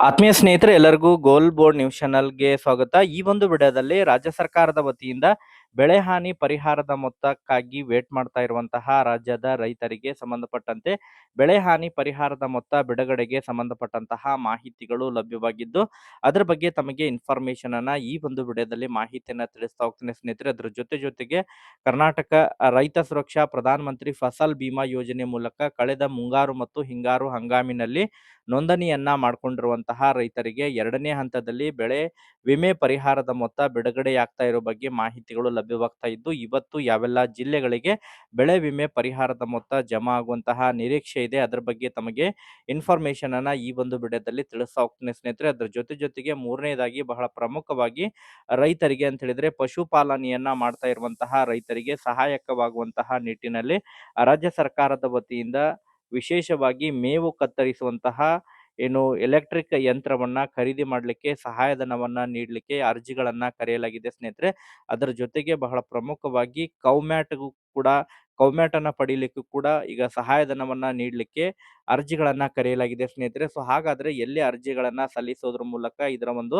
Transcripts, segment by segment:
ಆತ್ಮೀಯ ಸ್ನೇಹಿತರೆ ಎಲ್ಲರಿಗೂ ಗೋಲ್ ಬೋರ್ಡ್ ನ್ಯೂಸ್ ಚಾನಲ್ಗೆ ಸ್ವಾಗತ. ಈ ಒಂದು ವಿಡಿಯೋದಲ್ಲಿ ರಾಜ್ಯ ಸರ್ಕಾರದ ವತಿಯಿಂದ ಬೆಳೆ ಹಾನಿ ಪರಿಹಾರದ ಮೊತ್ತಕ್ಕಾಗಿ ವೇಟ್ ಮಾಡ್ತಾ ಇರುವಂತಹ ರಾಜ್ಯದ ರೈತರಿಗೆ ಸಂಬಂಧಪಟ್ಟಂತೆ ಬೆಳೆ ಹಾನಿ ಪರಿಹಾರದ ಮೊತ್ತ ಬಿಡುಗಡೆಗೆ ಸಂಬಂಧಪಟ್ಟಂತಹ ಮಾಹಿತಿಗಳು ಲಭ್ಯವಾಗಿದ್ದು, ಅದರ ಬಗ್ಗೆ ತಮಗೆ ಇನ್ಫಾರ್ಮೇಶನ್ ಅನ್ನ ಈ ಒಂದು ವಿಡಿಯೋದಲ್ಲಿ ಮಾಹಿತಿಯನ್ನ ತಿಳಿಸ್ತಾ ಹೋಗ್ತೇನೆ ಸ್ನೇಹಿತರೆ. ಅದರ ಜೊತೆ ಜೊತೆಗೆ ಕರ್ನಾಟಕ ರೈತ ಸುರಕ್ಷಾ ಪ್ರಧಾನ ಮಂತ್ರಿ ಫಸಲ್ ಬಿಮಾ ಯೋಜನೆ ಮೂಲಕ ಕಳೆದ ಮುಂಗಾರು ಮತ್ತು ಹಿಂಗಾರು ಹಂಗಾಮಿನಲ್ಲಿ ನೋಂದಣಿಯನ್ನ ಮಾಡಿಕೊಂಡಿರುವಂತಹ ರೈತರಿಗೆ ಎರಡನೇ ಹಂತದಲ್ಲಿ ಬೆಳೆ ವಿಮೆ ಪರಿಹಾರದ ಮೊತ್ತ ಬಿಡುಗಡೆಯಾಗ್ತಾ ಇರೋ ಬಗ್ಗೆ ಮಾಹಿತಿಗಳು ಲಭ್ಯವಾಗ್ತಾ ಇದ್ದು, ಇವತ್ತು ಯಾವೆಲ್ಲ ಜಿಲ್ಲೆಗಳಿಗೆ ಬೆಳೆ ವಿಮೆ ಪರಿಹಾರದ ಮೊತ್ತ ಜಮಾ ಆಗುವಂತಹ ನಿರೀಕ್ಷೆ ಇದೆ, ಅದರ ಬಗ್ಗೆ ತಮಗೆ ಇನ್ಫಾರ್ಮೇಶನ್ ಅನ್ನ ಈ ಒಂದು ವಿಡಿಯೋದಲ್ಲಿ ತಿಳಿಸ್ತಾ ಹೋಗ್ತೀನಿ ಸ್ನೇಹಿತರೆ, ಅದರ ಜೊತೆ ಜೊತೆಗೆ ಮೂರನೇದಾಗಿ ಬಹಳ ಪ್ರಮುಖವಾಗಿ ರೈತರಿಗೆ ಅಂತ ಹೇಳಿದ್ರೆ, ಪಶುಪಾಲನೆಯನ್ನ ಮಾಡ್ತಾ ಇರುವಂತಹ ರೈತರಿಗೆ ಸಹಾಯಕವಾಗುವಂತಹ ನಿಟ್ಟಿನಲ್ಲಿ ರಾಜ್ಯ ಸರ್ಕಾರದ ವತಿಯಿಂದ ವಿಶೇಷವಾಗಿ ಮೇವು ಕತ್ತರಿಸುವಂತಹ ಏನು ಎಲೆಕ್ಟ್ರಿಕ್ ಯಂತ್ರವನ್ನ ಖರೀದಿ ಮಾಡಲಿಕ್ಕೆ, ಸಹಾಯಧನವನ್ನ ನೀಡಲಿಕ್ಕೆ ಅರ್ಜಿಗಳನ್ನ ಕರೆಯಲಾಗಿದೆ ಸ್ನೇಹಿತರೆ. ಅದರ ಜೊತೆಗೆ ಬಹಳ ಪ್ರಮುಖವಾಗಿ ಕೌಮ್ಯಾಟ್ಗೂ ಕೂಡ ಕೌಮ್ಯಾಟನ್ನ ಪಡೀಲಿಕ್ಕೂ ಕೂಡ ಈಗ ಸಹಾಯಧನವನ್ನ ನೀಡಲಿಕ್ಕೆ ಅರ್ಜಿಗಳನ್ನ ಕರೆಯಲಾಗಿದೆ ಸ್ನೇಹಿತರೆ. ಸೊ ಹಾಗಾದ್ರೆ ಎಲ್ಲಿ ಅರ್ಜಿಗಳನ್ನ ಸಲ್ಲಿಸೋದ್ರ ಮೂಲಕ ಇದರ ಒಂದು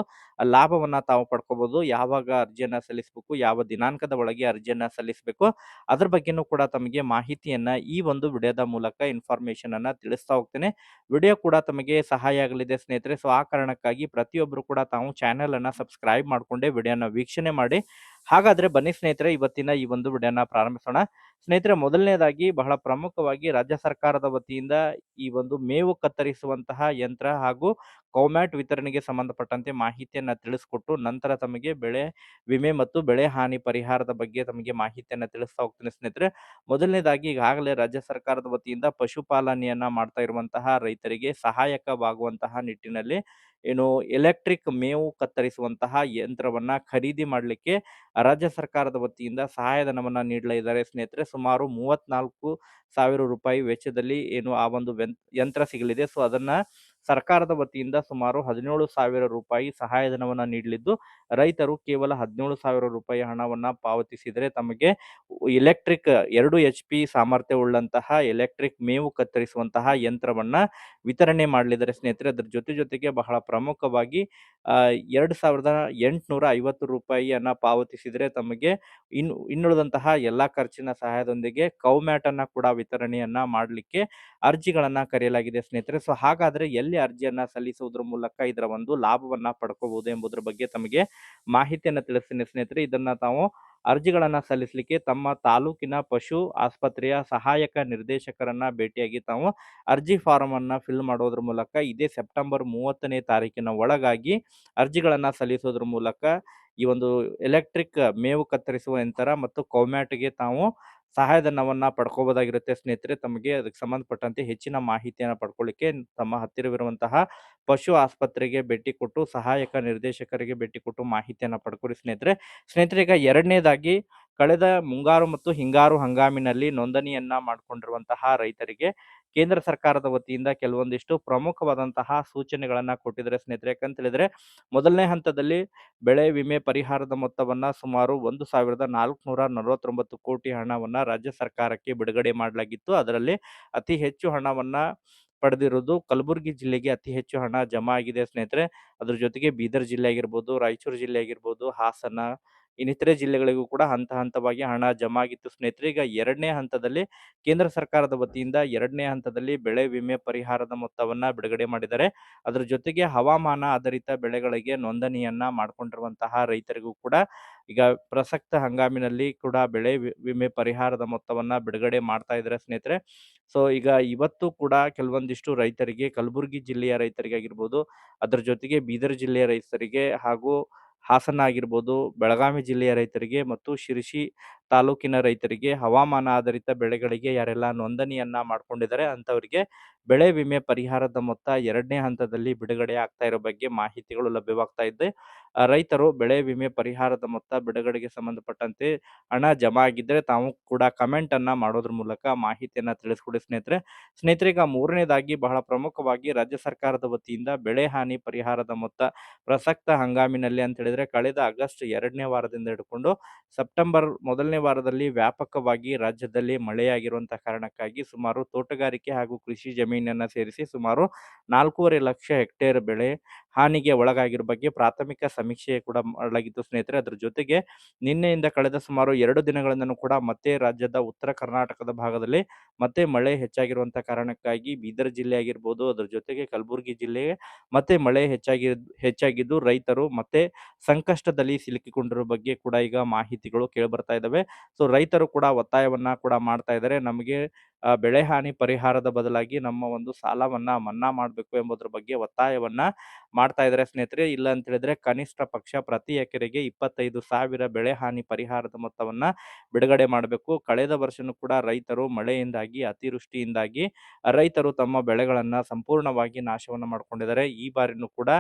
ಲಾಭವನ್ನ ತಾವು ಪಡ್ಕೋಬಹುದು ಯಾವಾಗ ಅರ್ಜಿಯನ್ನ ಸಲ್ಲಿಸಬೇಕು, ಯಾವ ದಿನಾಂಕದ ಒಳಗೆ ಅರ್ಜಿಯನ್ನ ಸಲ್ಲಿಸಬೇಕು, ಅದ್ರ ಬಗ್ಗೆನೂ ಕೂಡ ತಮಗೆ ಮಾಹಿತಿಯನ್ನ ಈ ಒಂದು ವಿಡಿಯೋದ ಮೂಲಕ ಇನ್ಫಾರ್ಮೇಶನ್ ಅನ್ನ ತಿಳಿಸ್ತಾ ಹೋಗ್ತೇನೆ. ವಿಡಿಯೋ ಕೂಡ ತಮಗೆ ಸಹಾಯ ಆಗಲಿದೆ ಸ್ನೇಹಿತರೆ. ಸೊ ಆ ಕಾರಣಕ್ಕಾಗಿ ಪ್ರತಿಯೊಬ್ಬರು ಕೂಡ ತಾವು ಚಾನೆಲ್ ಅನ್ನ ಸಬ್ಸ್ಕ್ರೈಬ್ ಮಾಡ್ಕೊಂಡೆ ವಿಡಿಯೋನ ವೀಕ್ಷಣೆ ಮಾಡಿ. ಹಾಗಾದ್ರೆ ಬನ್ನಿ ಸ್ನೇಹಿತರೆ, ಇವತ್ತಿನ ಈ ಒಂದು ವಿಡಿಯೋನ ಪ್ರಾರಂಭಿಸೋಣ. ಸ್ನೇಹಿತರೆ, ಮೊದಲನೇದಾಗಿ ಬಹಳ ಪ್ರಮುಖವಾಗಿ ರಾಜ್ಯ ಸರ್ಕಾರದ ವತಿಯಿಂದ ಈ ಒಂದು ಮೇವು ಕತ್ತರಿಸುವಂತಹ ಯಂತ್ರ ಹಾಗೂ ಕೌಮ್ಯಾಟ್ ವಿತರಣೆಗೆ ಸಂಬಂಧಪಟ್ಟಂತೆ ಮಾಹಿತಿಯನ್ನು ತಿಳಿಸ್ಕೊಟ್ಟು ನಂತರ ತಮಗೆ ಬೆಳೆ ವಿಮೆ ಮತ್ತು ಬೆಳೆ ಹಾನಿ ಪರಿಹಾರದ ಬಗ್ಗೆ ತಮಗೆ ಮಾಹಿತಿಯನ್ನು ತಿಳಿಸ್ತಾ ಹೋಗ್ತೀನಿ ಸ್ನೇಹಿತರೆ. ಮೊದಲನೇದಾಗಿ ಈಗಾಗಲೇ ರಾಜ್ಯ ಸರ್ಕಾರದ ವತಿಯಿಂದ ಪಶುಪಾಲನೆಯನ್ನ ಮಾಡ್ತಾ ಇರುವಂತಹ ರೈತರಿಗೆ ಸಹಾಯಕವಾಗುವಂತಹ ನಿಟ್ಟಿನಲ್ಲಿ ಏನು ಎಲೆಕ್ಟ್ರಿಕ್ ಮೇವು ಕತ್ತರಿಸುವಂತಹ ಯಂತ್ರವನ್ನ ಖರೀದಿ ಮಾಡಲಿಕ್ಕೆ ರಾಜ್ಯ ಸರ್ಕಾರದ ವತಿಯಿಂದ ಸಹಾಯಧನವನ್ನ ನೀಡಲಿದ್ದಾರೆ. ಸ್ನೇಹಿತರೆ, ಸುಮಾರು ಮೂವತ್ನಾಲ್ಕು ಸಾವಿರ ರೂಪಾಯಿ ವೆಚ್ಚದಲ್ಲಿ ಏನು ಆ ಒಂದು ಯಂತ್ರ ಸಿಗಲಿದೆ. ಸೊ, ಅದನ್ನ ಸರ್ಕಾರದ ವತಿಯಿಂದ ಸುಮಾರು ಹದಿನೇಳು ಸಾವಿರ ರೂಪಾಯಿ ಸಹಾಯಧನವನ್ನು ನೀಡಲಿದ್ದು, ರೈತರು ಕೇವಲ ಹದಿನೇಳು ಸಾವಿರ ರೂಪಾಯಿ ಹಣವನ್ನು ಪಾವತಿಸಿದರೆ ತಮಗೆ ಎಲೆಕ್ಟ್ರಿಕ್ ಎರಡು ಎಚ್ ಪಿ ಸಾಮರ್ಥ್ಯವುಳ್ಳಂತಹ ಎಲೆಕ್ಟ್ರಿಕ್ ಮೇವು ಕತ್ತರಿಸುವಂತಹ ಯಂತ್ರವನ್ನು ವಿತರಣೆ ಮಾಡಲಿದ್ದಾರೆ ಸ್ನೇಹಿತರೆ. ಅದರ ಜೊತೆ ಜೊತೆಗೆ ಬಹಳ ಪ್ರಮುಖವಾಗಿ ಎರಡು ಸಾವಿರದ ಎಂಟುನೂರ ಐವತ್ತು ರೂಪಾಯಿಯನ್ನು ಪಾವತಿಸಿದರೆ ತಮಗೆ ಇನ್ ಇನ್ನುಳಿದಂತಹ ಎಲ್ಲ ಖರ್ಚಿನ ಸಹಾಯದೊಂದಿಗೆ ಕೌಮ್ಯಾಟನ್ನು ಕೂಡ ವಿತರಣೆಯನ್ನು ಮಾಡಲಿಕ್ಕೆ ಅರ್ಜಿಗಳನ್ನು ಕರೆಯಲಾಗಿದೆ ಸ್ನೇಹಿತರೆ. ಸೊ ಹಾಗಾದರೆ ಎಲ್ಲಿ ಅರ್ಜಿಯನ್ನ ಸಲ್ಲಿಸುವುದರ ಮೂಲಕ ಇದರ ಒಂದು ಲಾಭವನ್ನ ಪಡ್ಕೋಬಹುದು ಎಂಬುದರ ಬಗ್ಗೆ ತಮಗೆ ಮಾಹಿತಿಯನ್ನ ತಿಳಿಸ್ತೀನಿ ಸ್ನೇಹಿತರೆ. ಇದನ್ನ ತಾವು ಅರ್ಜಿಗಳನ್ನ ಸಲ್ಲಿಸಲಿಕ್ಕೆ ತಮ್ಮ ತಾಲೂಕಿನ ಪಶು ಆಸ್ಪತ್ರೆಯ ಸಹಾಯಕ ನಿರ್ದೇಶಕರನ್ನ ಭೇಟಿಯಾಗಿ ತಾವು ಅರ್ಜಿ ಫಾರಂ ಅನ್ನ ಫಿಲ್ ಮಾಡೋದ್ರ ಮೂಲಕ ಇದೇ ಸೆಪ್ಟೆಂಬರ್ ಮೂವತ್ತನೇ ತಾರೀಕಿನ ಒಳಗಾಗಿ ಅರ್ಜಿಗಳನ್ನ ಸಲ್ಲಿಸೋದ್ರ ಮೂಲಕ ಈ ಒಂದು ಎಲೆಕ್ಟ್ರಿಕ್ ಮೇವು ಕತ್ತರಿಸುವ ಯಂತ್ರ ಮತ್ತು ಕೌಮ್ಯಾಟ್ಗೆ ತಾವು ಸಹಾಯಧನವನ್ನ ಪಡ್ಕೋಬೋದಾಗಿರುತ್ತೆ ಸ್ನೇಹಿತರೆ. ತಮಗೆ ಅದಕ್ಕೆ ಸಂಬಂಧಪಟ್ಟಂತೆ ಹೆಚ್ಚಿನ ಮಾಹಿತಿಯನ್ನು ಪಡ್ಕೊಳ್ಳಿಕ್ಕೆ ತಮ್ಮ ಹತ್ತಿರವಿರುವಂತಹ ಪಶು ಆಸ್ಪತ್ರೆಗೆ ಭೇಟಿ ಕೊಟ್ಟು, ಸಹಾಯಕ ನಿರ್ದೇಶಕರಿಗೆ ಭೇಟಿ ಕೊಟ್ಟು ಮಾಹಿತಿಯನ್ನ ಪಡ್ಕೊಳ್ಳಿ ಸ್ನೇಹಿತರೆ. ಸ್ನೇಹಿತರೆ, ಈಗ ಎರಡನೇದಾಗಿ ಕಳೆದ ಮುಂಗಾರು ಮತ್ತು ಹಿಂಗಾರು ಹಂಗಾಮಿನಲ್ಲಿ ನೋಂದಣಿಯನ್ನ ಮಾಡಿಕೊಂಡಿರುವಂತಹ ರೈತರಿಗೆ ಕೇಂದ್ರ ಸರ್ಕಾರದ ವತಿಯಿಂದ ಕೆಲವೊಂದಿಷ್ಟು ಪ್ರಮುಖವಾದಂತಹ ಸೂಚನೆಗಳನ್ನ ಕೊಟ್ಟಿದ್ದಾರೆ. ಸ್ನೇಹಿತರೆ ಯಾಕಂತ ಹೇಳಿದ್ರೆ ಮೊದಲನೇ ಹಂತದಲ್ಲಿ ಬೆಳೆ ವಿಮೆ ಪರಿಹಾರದ ಮೊತ್ತವನ್ನ ಸುಮಾರು ಒಂದು ಸಾವಿರದ ನಾಲ್ಕುನೂರ ನಲವತ್ತೊಂಬತ್ತು ಕೋಟಿ ಹಣವನ್ನ ರಾಜ್ಯ ಸರ್ಕಾರಕ್ಕೆ ಬಿಡುಗಡೆ ಮಾಡಲಾಗಿತ್ತು. ಅದರಲ್ಲಿ ಅತಿ ಹೆಚ್ಚು ಹಣವನ್ನ ಪಡೆದಿರೋದು ಕಲಬುರಗಿ ಜಿಲ್ಲೆಗೆ ಅತಿ ಹೆಚ್ಚು ಹಣ ಜಮಾ ಆಗಿದೆ. ಸ್ನೇಹಿತರೆ, ಅದ್ರ ಜೊತೆಗೆ ಬೀದರ್ ಜಿಲ್ಲೆ ಆಗಿರ್ಬೋದು, ರಾಯಚೂರು ಜಿಲ್ಲೆ ಆಗಿರ್ಬೋದು, ಹಾಸನ ಇನ್ನಿತರೆ ಜಿಲ್ಲೆಗಳಿಗೂ ಕೂಡ ಹಂತ ಹಂತವಾಗಿ ಹಣ ಜಮಾ ಆಗಿತ್ತು ಸ್ನೇಹಿತರೆ, ಈಗ ಎರಡನೇ ಹಂತದಲ್ಲಿ ಕೇಂದ್ರ ಸರ್ಕಾರದ ವತಿಯಿಂದ ಎರಡನೇ ಹಂತದಲ್ಲಿ ಬೆಳೆ ವಿಮೆ ಪರಿಹಾರದ ಮೊತ್ತವನ್ನ ಬಿಡುಗಡೆ ಮಾಡಿದ್ದಾರೆ. ಅದರ ಜೊತೆಗೆ ಹವಾಮಾನ ಆಧಾರಿತ ಬೆಳೆಗಳಿಗೆ ನೋಂದಣಿಯನ್ನ ಮಾಡಿಕೊಂಡಿರುವಂತಹ ರೈತರಿಗೂ ಕೂಡ ಈಗ ಪ್ರಸಕ್ತ ಹಂಗಾಮಿನಲ್ಲಿ ಕೂಡ ಬೆಳೆ ವಿಮೆ ಪರಿಹಾರದ ಮೊತ್ತವನ್ನ ಬಿಡುಗಡೆ ಮಾಡ್ತಾ ಇದ್ದಾರೆ ಸ್ನೇಹಿತರೆ. ಸೊ, ಈಗ ಇವತ್ತು ಕೂಡ ಕೆಲವೊಂದಿಷ್ಟು ರೈತರಿಗೆ, ಕಲಬುರಗಿ ಜಿಲ್ಲೆಯ ರೈತರಿಗೆ ಆಗಿರ್ಬೋದು, ಅದರ ಜೊತೆಗೆ ಬೀದರ್ ಜಿಲ್ಲೆಯ ರೈತರಿಗೆ ಹಾಗೂ ಹಾಸನ ಆಗಿರ್ಬೋದು ಬೆಳಗಾವಿ ಜಿಲ್ಲೆಯ ರೈತರಿಗೆ ಮತ್ತು ಶಿರಸಿ ತಾಲೂಕಿನ ರೈತರಿಗೆ ಹವಾಮಾನ ಆಧಾರಿತ ಬೆಳೆಗಳಿಗೆ ಯಾರೆಲ್ಲ ನೋಂದಣಿಯನ್ನ ಮಾಡ್ಕೊಂಡಿದ್ದಾರೆ ಅಂತವರಿಗೆ ಬೆಳೆ ವಿಮೆ ಪರಿಹಾರದ ಮೊತ್ತ ಎರಡನೇ ಹಂತದಲ್ಲಿ ಬಿಡುಗಡೆ ಆಗ್ತಾ ಇರೋ ಬಗ್ಗೆ ಮಾಹಿತಿಗಳು ಲಭ್ಯವಾಗ್ತಾ ಇದೆ ರೈತರು ಬೆಳೆ ವಿಮೆ ಪರಿಹಾರದ ಮೊತ್ತ ಬಿಡುಗಡೆಗೆ ಸಂಬಂಧಪಟ್ಟಂತೆ ಹಣ ಜಮಾ ಆಗಿದ್ದರೆ ತಾವು ಕೂಡ ಕಮೆಂಟ್ ಅನ್ನ ಮಾಡೋದ್ರ ಮೂಲಕ ಮಾಹಿತಿಯನ್ನ ತಿಳಿಸ್ಕೊಡಿ ಸ್ನೇಹಿತರೆ. ಸ್ನೇಹಿತರೆ, ಈಗ ಮೂರನೇದಾಗಿ ಬಹಳ ಪ್ರಮುಖವಾಗಿ ರಾಜ್ಯ ಸರ್ಕಾರದ ವತಿಯಿಂದ ಬೆಳೆ ಹಾನಿ ಪರಿಹಾರದ ಮೊತ್ತ ಪ್ರಸಕ್ತ ಹಂಗಾಮಿನಲ್ಲಿ ಅಂತ ಹೇಳಿದ್ರೆ, ಕಳೆದ ಆಗಸ್ಟ್ ಎರಡನೇ ವಾರದಿಂದ ಹಿಡ್ಕೊಂಡು ಸೆಪ್ಟೆಂಬರ್ ಮೊದಲನೇ ಮೊದಲನೇ ವಾರದಲ್ಲಿ ವ್ಯಾಪಕವಾಗಿ ರಾಜ್ಯದಲ್ಲಿ ಮಳೆಯಾಗಿರುವಂತಹ ಕಾರಣಕ್ಕಾಗಿ ಸುಮಾರು ತೋಟಗಾರಿಕೆ ಹಾಗೂ ಕೃಷಿ ಜಮೀನನ್ನ ಸೇರಿಸಿ ಸುಮಾರು ನಾಲ್ಕೂವರೆ ಲಕ್ಷ ಹೆಕ್ಟೇರ್ ಬೆಳೆ ಹಾನಿಗೆ ಒಳಗಾಗಿರೋ ಬಗ್ಗೆ ಪ್ರಾಥಮಿಕ ಸಮೀಕ್ಷೆ ಕೂಡ ಮಾಡಲಾಗಿತ್ತು ಸ್ನೇಹಿತರೆ. ಅದರ ಜೊತೆಗೆ ನಿನ್ನೆಯಿಂದ ಕಳೆದ ಸುಮಾರು ಎರಡು ದಿನಗಳಿಂದನೂ ಕೂಡ ಮತ್ತೆ ರಾಜ್ಯದ ಉತ್ತರ ಕರ್ನಾಟಕದ ಭಾಗದಲ್ಲಿ ಮತ್ತೆ ಮಳೆ ಹೆಚ್ಚಾಗಿರುವಂತಹ ಕಾರಣಕ್ಕಾಗಿ ಬೀದರ್ ಜಿಲ್ಲೆ ಆಗಿರ್ಬೋದು, ಅದರ ಜೊತೆಗೆ ಕಲಬುರಗಿ ಜಿಲ್ಲೆ ಮತ್ತೆ ಮಳೆ ಹೆಚ್ಚಾಗಿ, ಹೆಚ್ಚಾಗಿದ್ದು ರೈತರು ಮತ್ತೆ ಸಂಕಷ್ಟದಲ್ಲಿ ಸಿಲುಕಿಕೊಂಡಿರೋ ಬಗ್ಗೆ ಕೂಡ ಈಗ ಮಾಹಿತಿಗಳು ಕೇಳಿ ಬರ್ತಾ ಇದ್ದಾವೆ. ಸೊ ರೈತರು ಕೂಡ ಒತ್ತಾಯವನ್ನ ಕೂಡ ಮಾಡ್ತಾ ಇದ್ದಾರೆ. ನಮಗೆ ಬೆಳೆ ಹಾನಿ ಪರಿಹಾರದ ಬದಲಾಗಿ ನಮ್ಮ ಒಂದು ಸಾಲವನ್ನ ಮನ್ನಾ ಮಾಡಬೇಕು ಎಂಬುದ್ರ ಬಗ್ಗೆ ಒತ್ತಾಯವನ್ನ ಮಾಡ್ತಾ ಇದ್ದಾರೆ ಸ್ನೇಹಿತರೆ. ಇಲ್ಲ ಅಂತ ಹೇಳಿದ್ರೆ ಕನಿಷ್ಠ ಪಕ್ಷ ಪ್ರತಿ ಎಕರೆಗೆ ಇಪ್ಪತ್ತೈದು ಸಾವಿರ ಬೆಳೆ ಹಾನಿ ಪರಿಹಾರದ ಮೊತ್ತವನ್ನ ಬಿಡುಗಡೆ ಮಾಡಬೇಕು. ಕಳೆದ ವರ್ಷನೂ ಕೂಡ ರೈತರು ಮಳೆಯಿಂದಾಗಿ, ಅತಿವೃಷ್ಟಿಯಿಂದಾಗಿ ರೈತರು ತಮ್ಮ ಬೆಳೆಗಳನ್ನ ಸಂಪೂರ್ಣವಾಗಿ ನಾಶವನ್ನ ಮಾಡ್ಕೊಂಡಿದ್ದಾರೆ. ಈ ಬಾರಿನೂ ಕೂಡ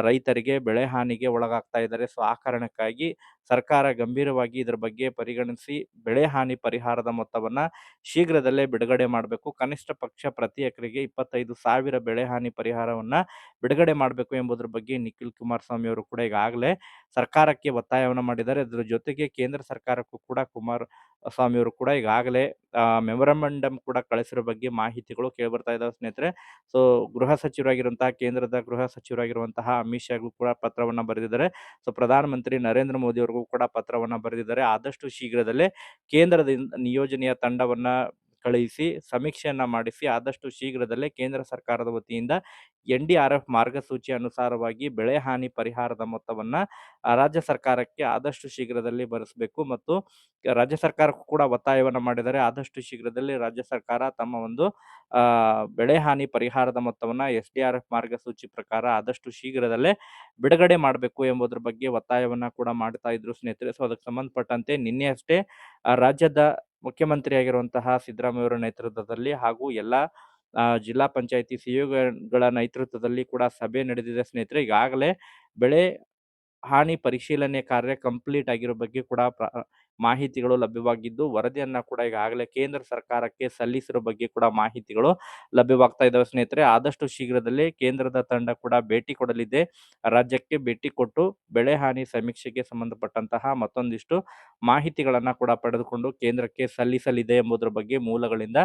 ರೈತರಿಗೆ ಬೆಳೆ ಹಾನಿಗೆ ಒಳಗಾಗ್ತಾ ಇದ್ದಾರೆ. ಸೊ, ಆ ಕಾರಣಕ್ಕಾಗಿ ಸರ್ಕಾರ ಗಂಭೀರವಾಗಿ ಇದರ ಬಗ್ಗೆ ಪರಿಗಣಿಸಿ ಬೆಳೆ ಹಾನಿ ಪರಿಹಾರದ ಮೊತ್ತವನ್ನು ಶೀಘ್ರದಲ್ಲೇ ಬಿಡುಗಡೆ ಮಾಡಬೇಕು. ಕನಿಷ್ಠ ಪಕ್ಷ ಪ್ರತಿ ಎಕರೆಗೆ ಇಪ್ಪತ್ತೈದು ಸಾವಿರ ಬೆಳೆ ಹಾನಿ ಪರಿಹಾರವನ್ನು ಬಿಡುಗಡೆ ಮಾಡಬೇಕು ಎಂಬುದರ ಬಗ್ಗೆ ನಿಖಿಲ್ ಕುಮಾರಸ್ವಾಮಿ ಅವರು ಕೂಡ ಈಗಾಗಲೇ ಸರ್ಕಾರಕ್ಕೆ ಒತ್ತಾಯವನ್ನು ಮಾಡಿದ್ದಾರೆ. ಅದರ ಜೊತೆಗೆ ಕೇಂದ್ರ ಸರ್ಕಾರಕ್ಕೂ ಕೂಡ ಕುಮಾರ ಸ್ವಾಮಿ ಅವರು ಕೂಡ ಈಗಾಗಲೇ ಮೆಮೊರಂಡಮ್ ಕೂಡ ಕಳಿಸಿರೋ ಬಗ್ಗೆ ಮಾಹಿತಿಗಳು ಕೇಳಿ ಬರ್ತಾ ಇದ್ದಾವೆ ಸ್ನೇಹಿತರೆ. ಸೊ, ಗೃಹ ಸಚಿವರಾಗಿರುವಂತಹ ಕೇಂದ್ರದ ಗೃಹ ಸಚಿವರಾಗಿರುವಂತಹ ಅಮಿತ್ ಶಾಗೂ ಕೂಡ ಪತ್ರವನ್ನು ಬರೆದಿದ್ದಾರೆ. ಸೊ, ಪ್ರಧಾನಮಂತ್ರಿ ನರೇಂದ್ರ ಮೋದಿ ಕೂಡ ಪತ್ರವನ್ನ ಬರೆದಿದ್ದಾರೆ. ಆದಷ್ಟು ಶೀಘ್ರದಲ್ಲೇ ಕೇಂದ್ರದಿಂದ ನಿಯೋಜನೆಯ ತಂಡವನ್ನ ಕಳುಹಿಸಿ ಸಮೀಕ್ಷೆಯನ್ನು ಮಾಡಿಸಿ, ಆದಷ್ಟು ಶೀಘ್ರದಲ್ಲೇ ಕೇಂದ್ರ ಸರ್ಕಾರದ ವತಿಯಿಂದ ಎನ್ ಡಿ ಆರ್ ಎಫ್ ಮಾರ್ಗಸೂಚಿ ಅನುಸಾರವಾಗಿ ಬೆಳೆ ಹಾನಿ ಪರಿಹಾರದ ಮೊತ್ತವನ್ನು ರಾಜ್ಯ ಸರ್ಕಾರಕ್ಕೆ ಆದಷ್ಟು ಶೀಘ್ರದಲ್ಲಿ ಭರಿಸಬೇಕು ಮತ್ತು ರಾಜ್ಯ ಸರ್ಕಾರಕ್ಕೂ ಕೂಡ ಒತ್ತಾಯವನ್ನು ಮಾಡಿದರೆ ಆದಷ್ಟು ಶೀಘ್ರದಲ್ಲಿ ರಾಜ್ಯ ಸರ್ಕಾರ ತಮ್ಮ ಒಂದು ಬೆಳೆ ಹಾನಿ ಪರಿಹಾರದ ಮೊತ್ತವನ್ನು ಎಸ್ ಡಿ ಆರ್ ಎಫ್ ಮಾರ್ಗಸೂಚಿ ಪ್ರಕಾರ ಆದಷ್ಟು ಶೀಘ್ರದಲ್ಲೇ ಬಿಡುಗಡೆ ಮಾಡಬೇಕು ಎಂಬುದರ ಬಗ್ಗೆ ಒತ್ತಾಯವನ್ನ ಕೂಡ ಮಾಡ್ತಾ ಇದ್ರು ಸ್ನೇಹಿತರೆ. ಸೊ ಅದಕ್ಕೆ ಸಂಬಂಧಪಟ್ಟಂತೆ ನಿನ್ನೆ ಅಷ್ಟೇ ರಾಜ್ಯದ ಮುಖ್ಯಮಂತ್ರಿಯಾಗಿರುವಂತಹ ಸಿದ್ದರಾಮಯ್ಯ ಅವರ ನೇತೃತ್ವದಲ್ಲಿ ಹಾಗೂ ಎಲ್ಲ ಜಿಲ್ಲಾ ಪಂಚಾಯತಿ ಸಿಇಒಗಳ ನೇತೃತ್ವದಲ್ಲಿ ಕೂಡ ಸಭೆ ನಡೆದಿದೆ ಸ್ನೇಹಿತರೆ. ಈಗಾಗಲೇ ಬೆಳೆ ಹಾನಿ ಪರಿಶೀಲನೆ ಕಾರ್ಯ ಕಂಪ್ಲೀಟ್ ಆಗಿರೋ ಬಗ್ಗೆ ಕೂಡ ಮಾಹಿತಿಗಳು ಲಭ್ಯವಾಗಿದ್ದು ವರದಿಯನ್ನ ಕೂಡ ಈಗಾಗಲೇ ಕೇಂದ್ರ ಸರ್ಕಾರಕ್ಕೆ ಸಲ್ಲಿಸಿರೋ ಬಗ್ಗೆ ಕೂಡ ಮಾಹಿತಿಗಳು ಲಭ್ಯವಾಗ್ತಾ ಇದಾವೆ ಸ್ನೇಹಿತರೆ. ಆದಷ್ಟು ಶೀಘ್ರದಲ್ಲೇ ಕೇಂದ್ರದ ತಂಡ ಕೂಡ ಭೇಟಿ ಕೊಡಲಿದೆ. ರಾಜ್ಯಕ್ಕೆ ಭೇಟಿ ಕೊಟ್ಟು ಬೆಳೆ ಹಾನಿ ಸಮೀಕ್ಷೆಗೆ ಸಂಬಂಧಪಟ್ಟಂತಹ ಮತ್ತೊಂದಿಷ್ಟು ಮಾಹಿತಿಗಳನ್ನ ಕೂಡ ಪಡೆದುಕೊಂಡು ಕೇಂದ್ರಕ್ಕೆ ಸಲ್ಲಿಸಲಿದೆ ಎಂಬುದರ ಬಗ್ಗೆ ಮೂಲಗಳಿಂದ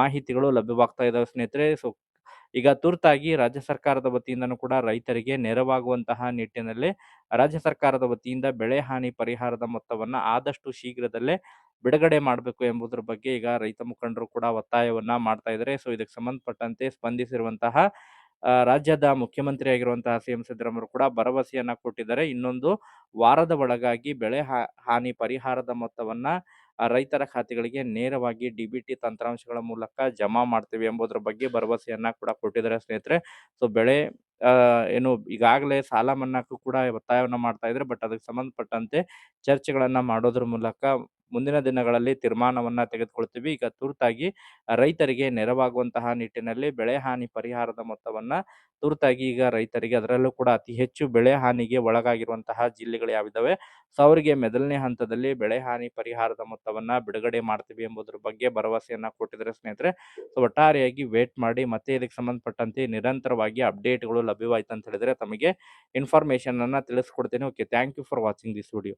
ಮಾಹಿತಿಗಳು ಲಭ್ಯವಾಗ್ತಾ ಇದಾವೆ ಸ್ನೇಹಿತರೆ. ಸೊ ಈಗ ತುರ್ತಾಗಿ ರಾಜ್ಯ ಸರ್ಕಾರದ ವತಿಯಿಂದನೂ ಕೂಡ ರೈತರಿಗೆ ನೆರವಾಗುವಂತಹ ನಿಟ್ಟಿನಲ್ಲಿ ರಾಜ್ಯ ಸರ್ಕಾರದ ವತಿಯಿಂದ ಬೆಳೆ ಹಾನಿ ಪರಿಹಾರದ ಮೊತ್ತವನ್ನು ಆದಷ್ಟು ಶೀಘ್ರದಲ್ಲೇ ಬಿಡುಗಡೆ ಮಾಡಬೇಕು ಎಂಬುದರ ಬಗ್ಗೆ ಈಗ ರೈತ ಮುಖಂಡರು ಕೂಡ ಒತ್ತಾಯವನ್ನ ಮಾಡ್ತಾ ಇದ್ದಾರೆ. ಸೊ, ಇದಕ್ಕೆ ಸಂಬಂಧಪಟ್ಟಂತೆ ಸ್ಪಂದಿಸಿರುವಂತಹ ರಾಜ್ಯದ ಮುಖ್ಯಮಂತ್ರಿ ಆಗಿರುವಂತಹ ಸಿ ಎಂ ಸಿದ್ದರಾಮಯ್ಯ ಕೂಡ ಭರವಸೆಯನ್ನ ಕೊಟ್ಟಿದ್ದಾರೆ. ಇನ್ನೊಂದು ವಾರದ ಒಳಗಾಗಿ ಬೆಳೆ ಹಾನಿ ಪರಿಹಾರದ ಮೊತ್ತವನ್ನ ರೈತರ ಖಾತೆಗಳಿಗೆ ನೇರವಾಗಿ ಡಿಬಿಟಿ ತಂತ್ರಾಂಶಗಳ ಮೂಲಕ ಜಮಾ ಮಾಡ್ತೀವಿ ಎಂಬುದರ ಬಗ್ಗೆ ಭರವಸೆಯನ್ನ ಕೂಡ ಕೊಟ್ಟಿದ್ದಾರೆ ಸ್ನೇಹಿತರೆ. ಸೊ, ಬೆಳೆ ಏನು ಈಗಾಗಲೇ ಸಾಲ ಮನ್ನಾಕ್ಕೂ ಕೂಡ ಒತ್ತಾಯವನ್ನು ಮಾಡ್ತಾ ಇದ್ರೆ ಬಟ್ ಅದಕ್ಕೆ ಸಂಬಂಧಪಟ್ಟಂತೆ ಚರ್ಚೆಗಳನ್ನು ಮಾಡೋದ್ರ ಮೂಲಕ ಮುಂದಿನ ದಿನಗಳಲ್ಲಿ ತೀರ್ಮಾನವನ್ನ ತೆಗೆದುಕೊಳ್ತೀವಿ. ಈಗ ತುರ್ತಾಗಿ ರೈತರಿಗೆ ನೆರವಾಗುವಂತಹ ನಿಟ್ಟಿನಲ್ಲಿ ಬೆಳೆ ಹಾನಿ ಪರಿಹಾರದ ಮೊತ್ತವನ್ನ ತುರ್ತಾಗಿ ಈಗ ರೈತರಿಗೆ ಅದರಲ್ಲೂ ಕೂಡ ಅತಿ ಹೆಚ್ಚು ಬೆಳೆ ಹಾನಿಗೆ ಒಳಗಾಗಿರುವಂತಹ ಜಿಲ್ಲೆಗಳು ಯಾವಿದಾವೆ? ಸೊ, ಅವರಿಗೆ ಮೊದಲನೇ ಹಂತದಲ್ಲಿ ಬೆಳೆ ಹಾನಿ ಪರಿಹಾರದ ಮೊತ್ತವನ್ನ ಬಿಡುಗಡೆ ಮಾಡ್ತೀವಿ ಎಂಬುದರ ಬಗ್ಗೆ ಭರವಸೆಯನ್ನ ಕೊಟ್ಟಿದ್ದಾರೆ ಸ್ನೇಹಿತರೆ, ಸೊ, ಒಟ್ಟಾರೆಯಾಗಿ ವೇಟ್ ಮಾಡಿ ಮತ್ತೆ ಇದಕ್ಕೆ ಸಂಬಂಧಪಟ್ಟಂತೆ ನಿರಂತರವಾಗಿ ಅಪ್ಡೇಟ್ಗಳು ಲಭ್ಯವಾಯ್ತು ಅಂತ ಹೇಳಿದ್ರೆ ತಮಗೆ ಇನ್ಫಾರ್ಮೇಶನ್ ಅನ್ನ ತಿಳಿಸ್ಕೊಡ್ತೇನೆ. Okay thank you for watching this video